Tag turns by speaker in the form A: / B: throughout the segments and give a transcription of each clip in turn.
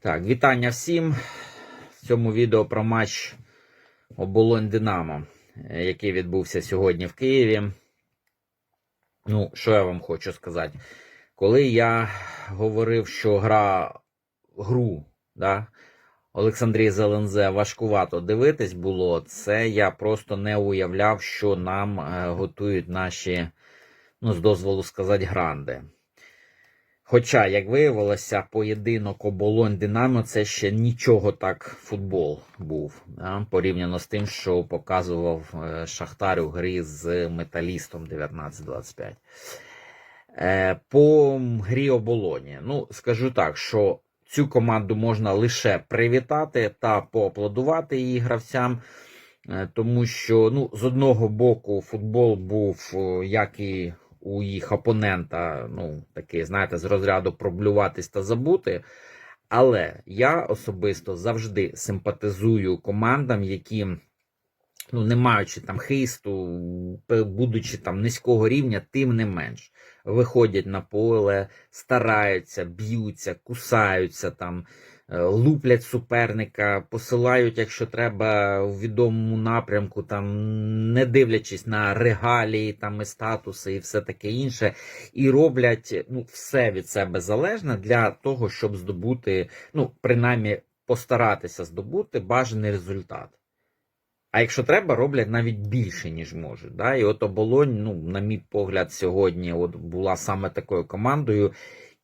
A: Так, вітання всім. В цьому відео про матч Оболонь Динамо, е, який відбувся сьогодні в Києві. Ну, що я вам хочу сказати? Коли я говорив, що гра гру, да, Олександрії Зелензе важкувато дивитись було, це я просто не уявляв, що нам е, готують наші, ну, з дозволу сказати, гранди. Хоча, як виявилося, поєдинок оболонь Динамо це ще нічого так футбол був. Да? Порівняно з тим, що показував е, Шахтар у грі з металістом 19-25. Е, По грі оболоні. Ну, скажу так, що цю команду можна лише привітати та поаплодувати її гравцям. е, Тому що ну, з одного боку футбол був, як і у їх опонента, ну, такий, знаєте, з розряду проблюватись та забути. Але я особисто завжди симпатизую командам, які, ну, не маючи там хисту, будучи там низького рівня, тим не менш, виходять на поле, стараються, б'ються, кусаються там. Е, Луплять суперника, посилають, якщо треба, в відомому напрямку, там, не дивлячись на регалії, там, і статуси і все таке інше, і роблять ну, все від себе залежне для того, щоб здобути, ну, принаймні, постаратися здобути бажаний результат. А якщо треба, роблять навіть більше, ніж можуть. Да? І от оболонь, ну, на мій погляд, сьогодні от була саме такою командою.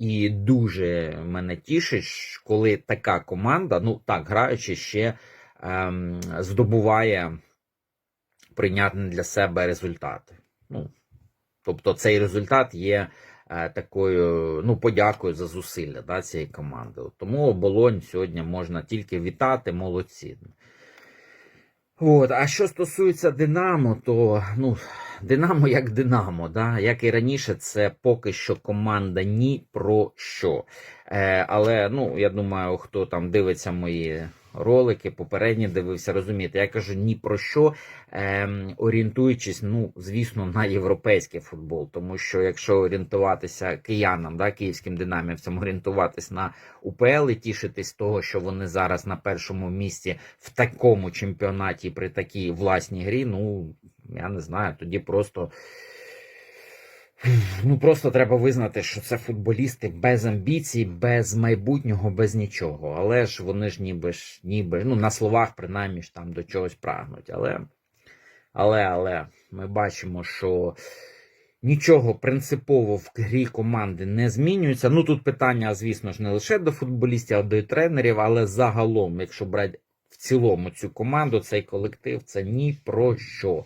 A: І дуже мене тішить, коли така команда, ну так, граючи, ще ем, здобуває прийнятні для себе результати. Ну, тобто цей результат є е, такою ну, подякою за зусилля да, цієї команди. Тому оболонь сьогодні можна тільки вітати, молодці. От, а що стосується Динамо, то ну, Динамо як Динамо, да? як і раніше, це поки що команда ні про що. Е, але ну, я думаю, хто там дивиться мої ролики, попередні дивився, розумієте, я кажу ні про що, е, орієнтуючись, ну, звісно, на європейський футбол. Тому що якщо орієнтуватися киянам, да, київським динамівцям, орієнтуватись на УПЛ і тішитись того, що вони зараз на першому місці в такому чемпіонаті при такій власній грі, ну я не знаю, тоді просто. Ну, просто треба визнати, що це футболісти без амбіцій, без майбутнього, без нічого. Але ж вони ж ніби ж ніби, ну, на словах, принаймні ж там до чогось прагнуть. Але, але, але ми бачимо, що нічого принципово в грі команди не змінюється. Ну тут питання, звісно ж, не лише до футболістів, а до і тренерів, але загалом, якщо брати в цілому цю команду, цей колектив, це ні про що.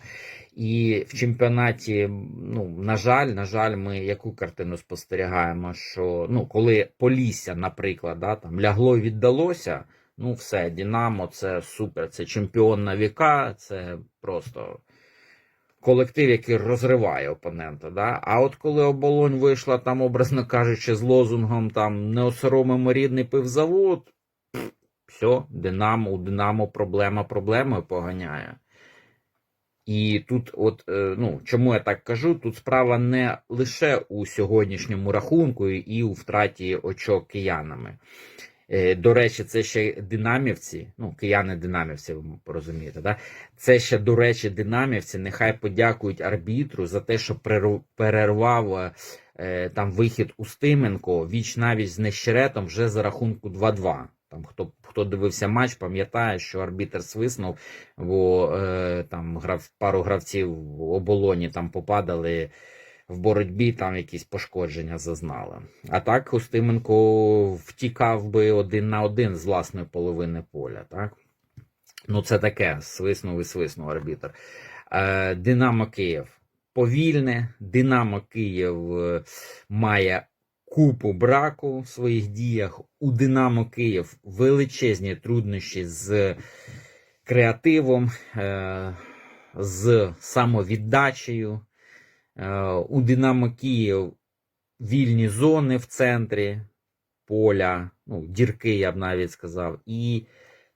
A: І в чемпіонаті, ну, на жаль, на жаль, ми яку картину спостерігаємо, що ну, коли Полісся, наприклад, да, там лягло віддалося, ну все, Динамо це супер, це чемпіон на віка, це просто колектив, який розриває опонента. Да? А от коли оболонь вийшла, там, образно кажучи, з лозунгом там не осоромимо рідний пивзавод, все, Динамо, у Динамо проблема проблемою поганяє. І тут, от е, ну чому я так кажу? Тут справа не лише у сьогоднішньому рахунку і у втраті очок киянами. Е, До речі, це ще динамівці, ну, кияни динамівці, ви розумієте, да? Це ще, до речі, динамівці. Нехай подякують арбітру за те, що перервав е, там вихід Устименко віч навіть з Нещеретом вже за рахунку 2-2. Там хто, хто дивився матч, пам'ятає, що арбітер свиснув, бо е, там грав, пару гравців в оболоні там попадали в боротьбі, там якісь пошкодження зазнали. А так Устименко втікав би один на один з власної половини поля. Так? Ну, це таке, свиснув і свиснув арбітр. Е, Динамо Київ повільне. Динамо Київ е, має купу браку в своїх діях. У Динамо Київ величезні труднощі з креативом, е, з самовіддачею. Е, У Динамо Київ вільні зони в центрі поля, ну, дірки, я б навіть сказав. І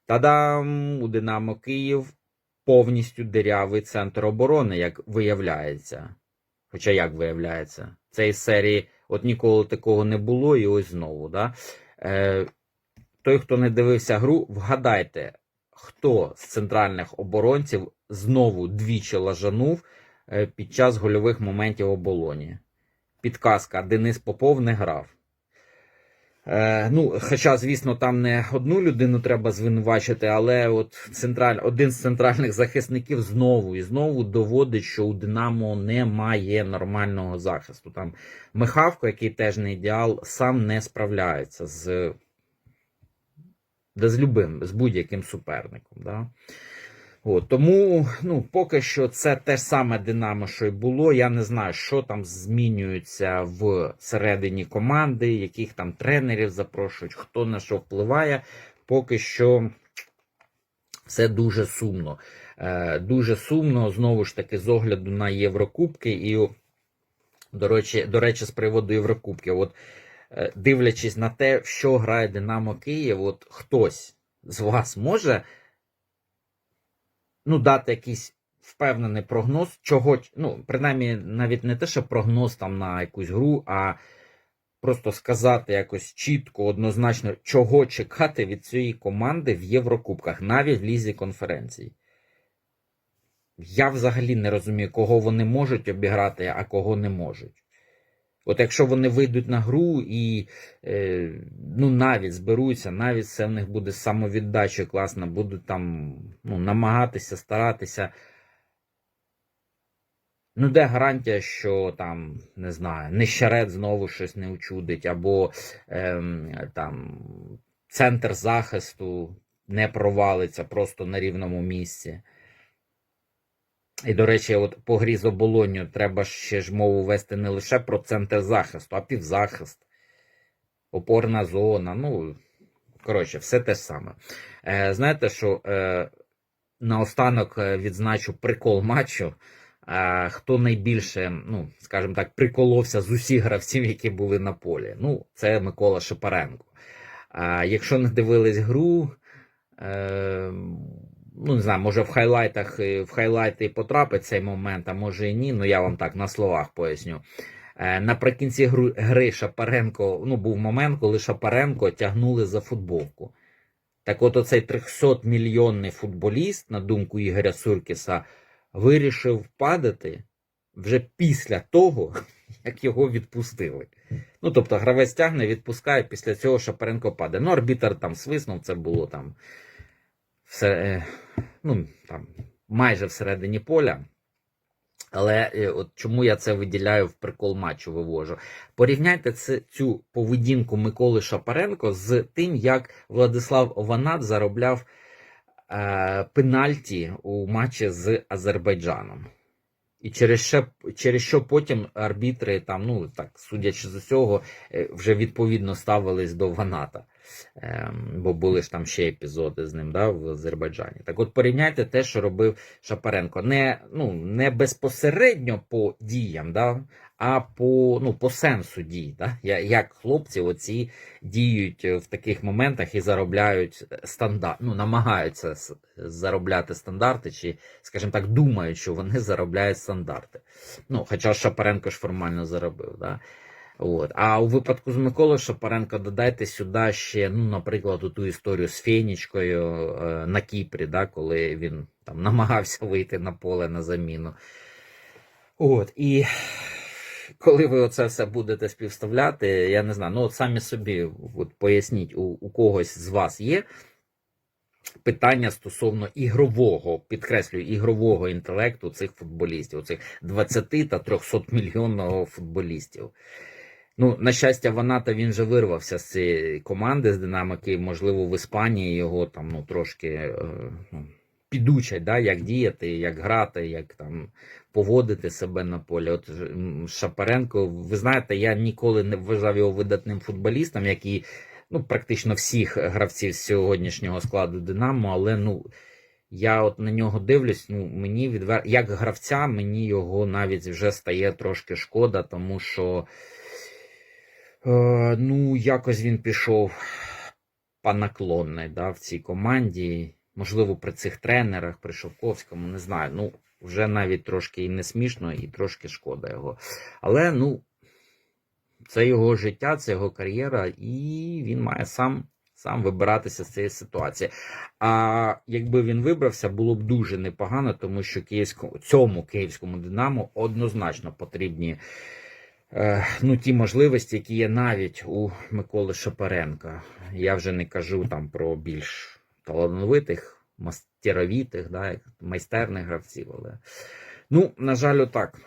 A: тадам, у Динамо Київ повністю дирявий центр оборони, як виявляється. Хоча як виявляється, це із серії от ніколи такого не було, і ось знову. Да? Е, той, хто не дивився гру, вгадайте, хто з центральних оборонців знову двічі лажанув е, під час гольових моментів оболоні. Підказка: Денис Попов не грав. Е, ну, хоча, звісно, там не одну людину треба звинувачити, але от централь, один з центральних захисників знову і знову доводить, що у Динамо немає нормального захисту. Там Михавко, який теж не ідеал, сам не справляється з, да з любим, з будь-яким суперником. Да? От, тому ну, поки що це те саме Динамо, що й було. Я не знаю, що там змінюється в середині команди, яких там тренерів запрошують, хто на що впливає. Поки що все дуже сумно. Е, дуже сумно, знову ж таки, з огляду на Єврокубки. І, до речі, до речі, з приводу Єврокубків. От, е, дивлячись на те, що грає Динамо Київ, от хтось з вас може ну, дати якийсь впевнений прогноз, чого, ну, принаймні, навіть не те, що прогноз там на якусь гру, а просто сказати якось чітко, однозначно, чого чекати від цієї команди в Єврокубках, навіть в лізі конференцій. Я взагалі не розумію, кого вони можуть обіграти, а кого не можуть. От якщо вони вийдуть на гру і е, ну, навіть зберуться, навіть все в них буде самовіддача класно, будуть там ну, намагатися, старатися. Ну, де гарантія, що там, не знаю, нещерет знову щось не учудить, або ем, там центр захисту не провалиться просто на рівному місці. І, до речі, от по грі з оболонню треба ще ж мову вести не лише про центр захисту, а півзахист, опорна зона. Ну, коротше, все те ж саме. Е, Знаєте, що е, наостанок е, відзначу прикол матчу. Е, хто найбільше, ну, скажімо так, приколовся з усіх гравців, які були на полі? Ну, це Микола Шипаренко. Е, якщо не дивились гру, е, ну не знаю, може в хайлайтах в хайлайти потрапить цей момент, а може і ні. Ну я вам так на словах поясню. Е, Наприкінці гри Шапаренко, ну був момент, коли Шапаренко тягнули за футболку. Так от оцей 300 мільйонний футболіст, на думку Ігоря Суркіса, вирішив падати вже після того, як його відпустили. Ну, тобто, гравець тягне, відпускає, після цього Шапаренко падає. Ну, арбітер там свиснув, це було там все, е, ну, там, майже всередині поля. Але е, от чому я це виділяю в прикол матчу вивожу? Порівняйте цю поведінку Миколи Шапаренко з тим, як Владислав Ванат заробляв е, пенальті у матчі з Азербайджаном. І через що, через що потім арбітри, там, ну так, судячи з усього, е, вже відповідно ставились до Ваната. Ем, бо були ж там ще епізоди з ним да, в Азербайджані. Так от порівняйте те, що робив Шапаренко. Не, ну, не безпосередньо по діям, да, а по, ну, по сенсу дій. Да? Як хлопці оці діють в таких моментах і заробляють стандарт, ну, намагаються заробляти стандарти, чи, скажімо так, думають, що вони заробляють стандарти. Ну, хоча Шапаренко ж формально заробив. Да? От. А у випадку з Миколою Шапаренко додайте сюди ще, ну, наприклад, ту історію з Фенічкою е, на Кіпрі, да, коли він там намагався вийти на поле на заміну. От. І коли ви оце все будете співставляти, я не знаю, ну от самі собі от поясніть, у, у когось з вас є питання стосовно ігрового, підкреслюю, ігрового інтелекту цих футболістів, цих 20 та 300 мільйонного футболістів. Ну, на щастя, Ваната він же вирвався з цієї команди з Динамо Київ. Можливо, в Іспанії його там ну, трошки е, ну, підучать, да, як діяти, як грати, як там поводити себе на полі. От Шапаренко, ви знаєте, я ніколи не вважав його видатним футболістом, який ну, практично всіх гравців з сьогоднішнього складу Динамо, але ну. Я от на нього дивлюсь, ну мені відвер... як гравця, мені його навіть вже стає трошки шкода, тому що ну, якось він пішов панаклонний да, в цій команді. Можливо, при цих тренерах, при Шовковському, не знаю. Ну, вже навіть трошки і не смішно, і трошки шкода його. Але ну, це його життя, це його кар'єра, і він має сам сам вибиратися з цієї ситуації. А якби він вибрався, було б дуже непогано, тому що київському, цьому київському Динамо однозначно потрібні е, ну, ті можливості, які є навіть у Миколи Шапаренка. Я вже не кажу там про більш талановитих, мастеровітих, да, майстерних гравців. Але ну, на жаль, отак.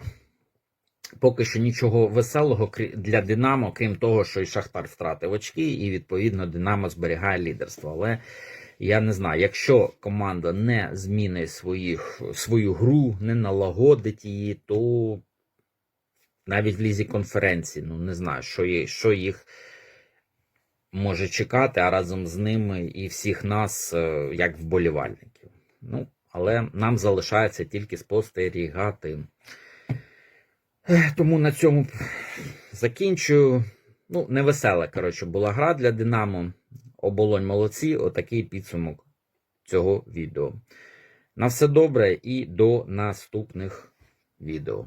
A: Поки що нічого веселого для Динамо, крім того, що і Шахтар втратив очки, і відповідно Динамо зберігає лідерство. Але я не знаю, якщо команда не змінить своїх, свою гру, не налагодить її, то навіть в лізі конференції, ну не знаю, що, є, що їх може чекати, а разом з ними і всіх нас, е, як вболівальників. Ну, але нам залишається тільки спостерігати. Тому на цьому закінчую. Ну, невесела, коротше, була гра для Динамо. Оболонь молодці. Отакий підсумок цього відео. На все добре і до наступних відео.